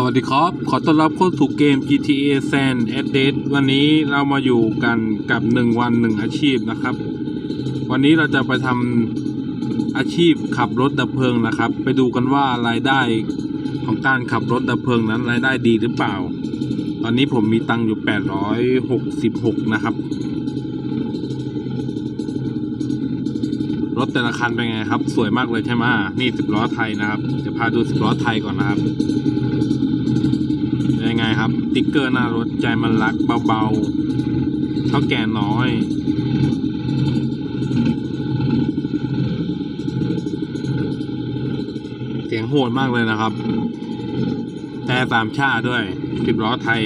สวัสดีครับ ขอต้อนรับเข้าสู่เกม GTA San Andreas วันนี้เรามาอยู่กันกับ 1 วัน 1 อาชีพนะครับ วันนี้เราจะไปทำอาชีพขับรถดับเพลิงนะครับ ไปดูกันว่ารายได้ของการขับรถดับเพลิงนั้นรายได้ดีหรือเปล่า ตอนนี้ผมมีตังค์อยู่ 866 นะครับ รถแต่ละคันเป็นไงครับ สวยมากเลยใช่ไหมนี่สิบล้อไทยนะครับเดี๋ยวพาดูสิบล้อไทยก่อนนะครับ ครับ ติ๊กเกอร์หน้ารถใจมันรักเบาๆเท่าแก่น้อย เสียงโหดมากเลยนะครับ แต่สามชาด้วยสิบล้อไทย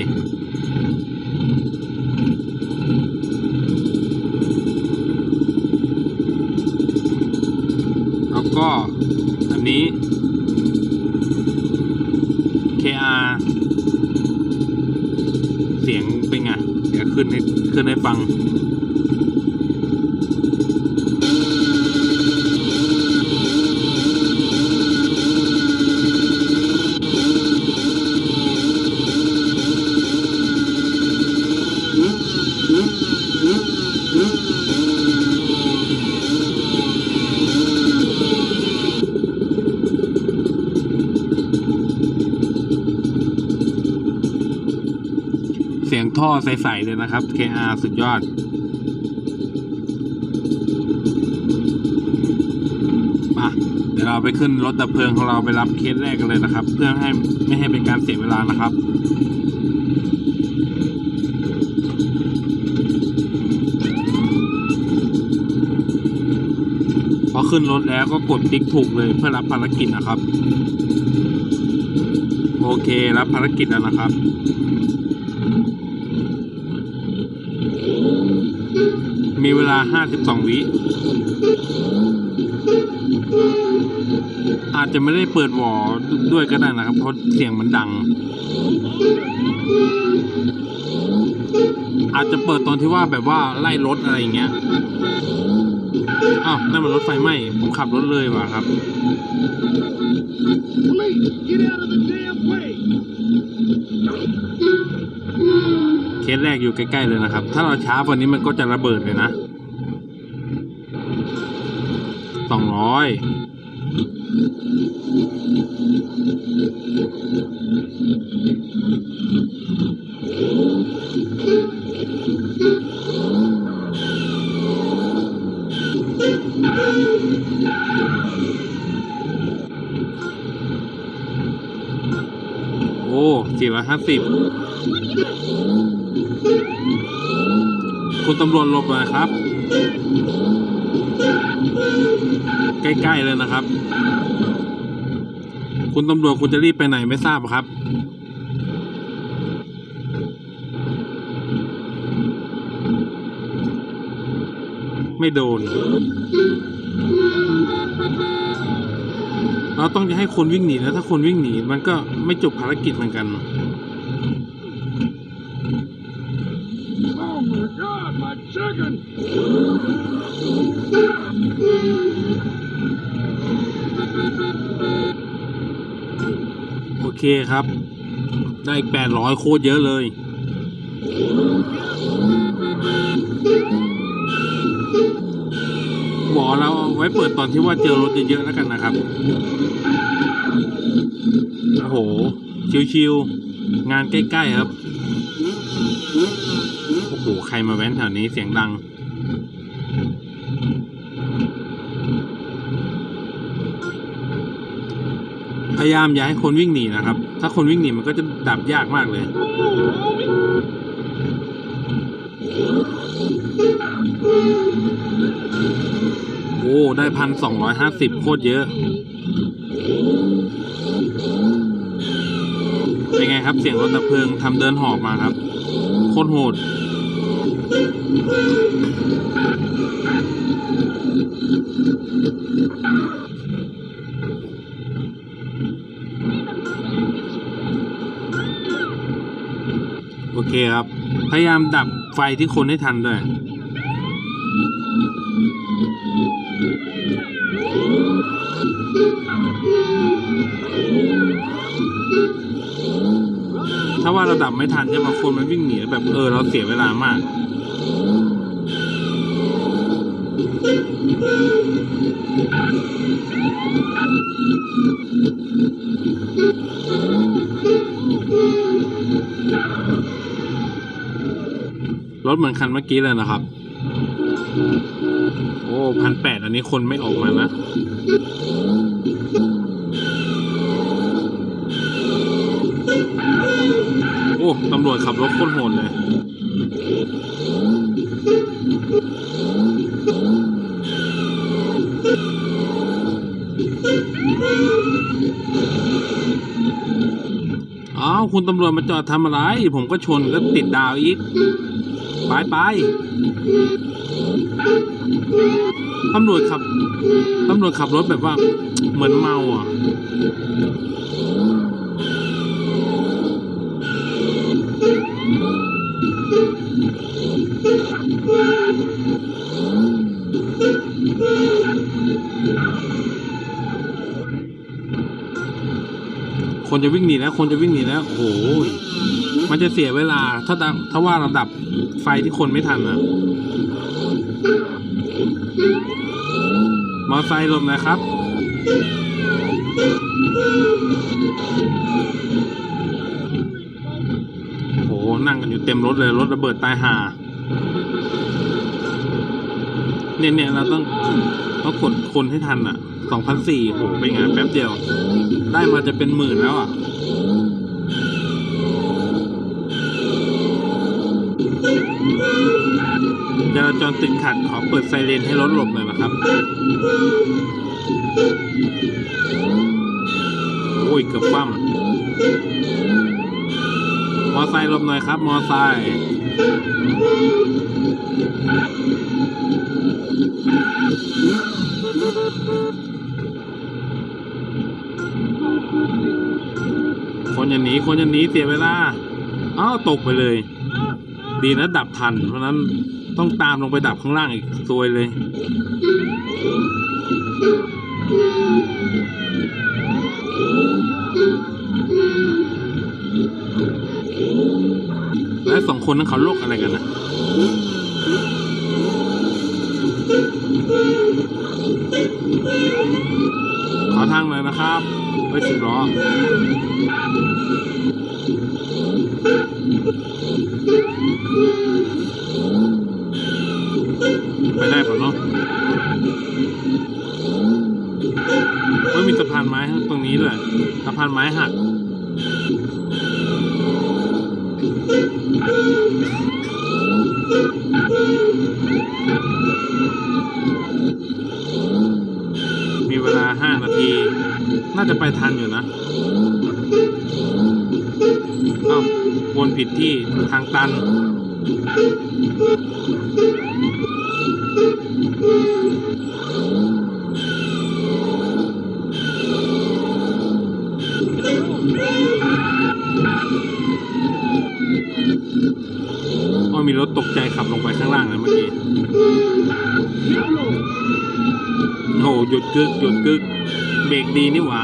แล้วก็อันนี้ KR เสียงเป็นไงเดี๋ยวขึ้นให้ขึ้นให้ฟัง ยงท่อใสๆเลยนะครับ KR สุดยอด มาเดี๋ยวเราไปขึ้นรถดับเพลิงของเราไปรับเคสแรกกันเลยนะครับ เพื่อให้ไม่ให้เป็นการเสียเวลานะครับพอขึ้นรถแล้วก็กดติ๊กถูกเลยเพื่อรับภารกิจนะครับ โอเครับภารกิจแล้วนะครับ มีเวลา 52 วิ อาจจะไม่ได้เปิดหวอด้วยก็ได้นะครับ เพราะเสียงมันดัง อาจจะเปิดตอนที่ว่าแบบว่าไล่รถอะไรอย่างเงี้ยอ้าวนั่นมันรถไฟไหม้ผมขับรถเลยว่ะครับ Police, get out of the damn way! เคสแรกอยู่ใกล้ๆเลยนะครับ ถ้าเราช้ากว่านี้มันก็จะระเบิดเลยนะสองร้อยโอ้สี่ร้อยห้าสิบ คุณตำรวจหล บหน่อยครับ ใกล้ๆเลยนะครับ คุณตำรวจคุณจะรีบไปไหนไม่ทราบครับไม่โดน เราต้องจะให้คนวิ่งหนีนะถ้าคนวิ่งหนีมันก็ไม่จบภารกิจเหมือนกัน โอเคครับ ได้แปดร้อยโคตรเยอะเลย หมอเราไว้เปิดตอนที่ว่าเจอรถเยอะๆแล้วกันนะครับ โอ้โห ชิวๆ งานใกล้ ๆ ครับ รมาแว้นแถวนี้เสียงดัง พยายามอย่าให้คนวิ่งหนีนะครับ ถ้าคนวิ่งหนีมันก็จะดับยากมากเลยโอ้ได้พันสองร้อยห้าสิบโคตรเยอะ เป็นไงครับเสียงรถดับเพลิงทำเดินหอบมาครับ โคตรโหด โอเคครับ พยายามดับไฟที่คนให้ทันด้วยถ้าว่าเราดับไม่ทันใช่ไหมคนมันวิ่งหนีแบบเออเราเสียเวลามาก รถเหมือนคันเมื่อกี้เลยนะครับ โอ้พันแปดอันนี้คนไม่ออกมานะ โอ้ ตำรวจขับรถโคตรโหดเลย คุณตำรวจมาจอดทำอะไร ผมก็ชนก็ติดดาวอีก ไปไปตำรวจขับตำรวจขับรถแบบว่า เหมือนเมาอะ คนจะวิ่งหนีแล้ว คนจะวิ่งหนีแล้ว โอ้โห มันจะเสียเวลา ถ้าถ้าว่าราดับไฟที่คนไม่ทันอะ มอไซค์หลบนะครับ โอ้โห นั่งกันอยู่เต็มรถเลย รถระเบิดตายห่า เนี่ยเนี่ยเราต้องต้องกดคนให้ทันอะ สองพันสี่โหเป็นไงแป๊บเดียว ได้มาจะเป็นหมื่นแล้วอะจราจรติดขัดขอเปิดไซเรนให้รถหลบหน่อยนะครับ โอ้ย เกือบคว่ำมอไซค์หลบหน่อยครับ มอไซค์ คนอย่างนี้คนอย่างนี้เสียเวลาอ้าวตกไปเลย ดีนะดับทัน เพราะนั้นต้องตามลงไปดับข้างล่างอีกซวยเลย แล้วสองคนนั้นเขาโลกอะไรกันนะ อทางหน่อยนะครับไว้สิบล้อไปได้ป่ะเนาะเฮ้ยมีสะพานไม้ตรงนี้ด้วยสะพานไม้หัก น่าจะไปทันอยู่นะอ้าวนผิดที่ทางตันว่ามีรถตกใจขับลงไปข้างล่างนะเมื่อกี้ โอ้โหหยุดกึก หยุดกึก เบรกดีนี่หว่า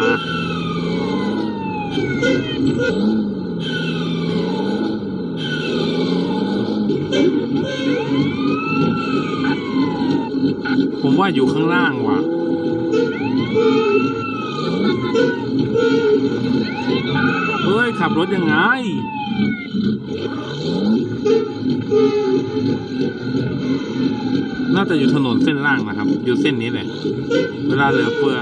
ผมว่าอยู่ข้างล่างว่ะ เฮ้ย ขับรถยังไง น่าจะอยู่ถนนเส้นล่างนะครับ อยู่เส้นนี้แหละ เวลาเหลือเฟือ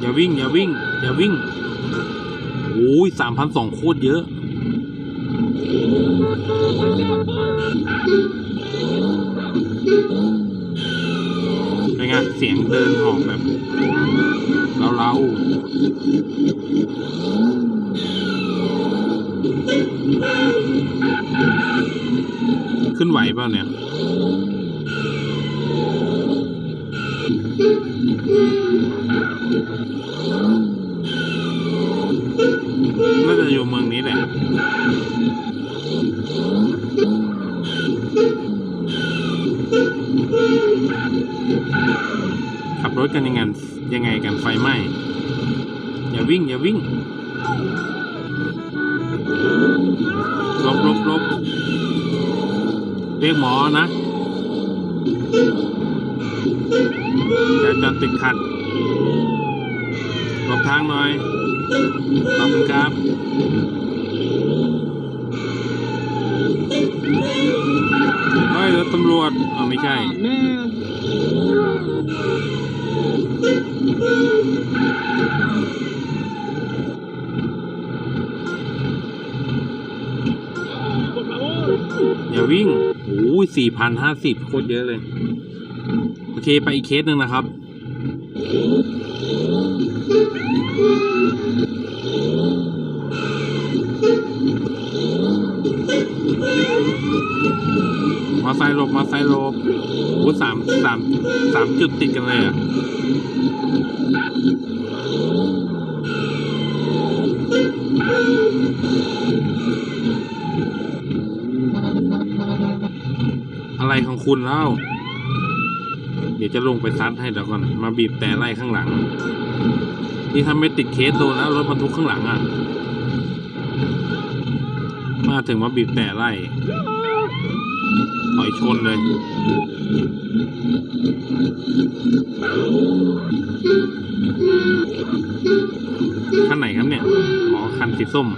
อย่าวิ่ง อย่าวิ่ง อย่าวิ่ง โอ้ยสามพันสองโคตรเยอะ เป็นไง เสียงเดินหอบแบบ เราเราขึ้นไหวป่าเนี่ย ไฟไหม้อย่าวิ่งอย่าวิ่งหลบหลบหลบเรียกหมอนะจราจรติดขัดหลบทางหน่อยขอบคุณครับ ตำรวจอ๋อไม่ใช่ Man. Por favor. อย่าวิ่งโอ้ยสี่พันห้าสิบโคตรเยอะเลย โอเค ไปอีกเคสหนึ่งนะครับ ไซค์ลบมาไซค์ลบโอ้สามสามสามจุดติดกันเลยอะอะไรของคุณเล่า เดี๋ยวจะลงไปซัดให้เดี๋ยวก่อน มาบีบแต่ไล่ข้างหลัง นี่ทำไม่ติดเคสโดนแล้วรถบรรทุกข้างหลังอะ มาถึงมาบีบแต่ไล่ ถอยชนเลย คันไหนครับเนี่ย อ๋อ คันสีส้ม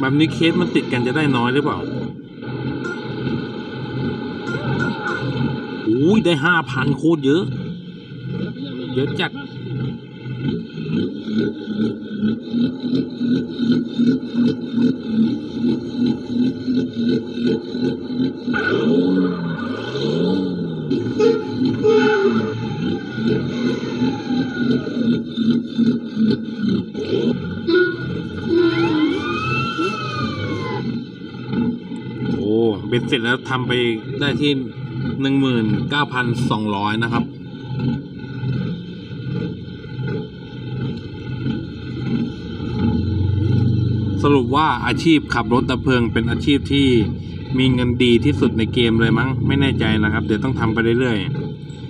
แบบนี้เคสมันติดกันจะได้น้อยหรือเปล่าอุ้ยได้ห้าพันโคตรเยอะ เยอะจัด โอ้ เบ็ดเสร็จแล้วทำไปได้ที่หนึ่งหมื่นเก้าพันสองร้อยนะครับ ส รุปว่าอาชีพขับรถดับเพลิงเป็นอาชีพที่มีเงินดีที่สุดในเกมเลยมั้ง ไม่แน่ใจนะครับ เดี๋ยวต้องทำไปเรื่อย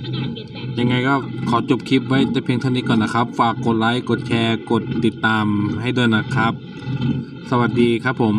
ๆ ยังไงก็ขอจบคลิปไว้แต่เพียงเท่านี้ก่อนนะครับ ฝากกดไลค์ กดแชร์ กดติดตามให้ด้วยนะครับ สวัสดีครับผม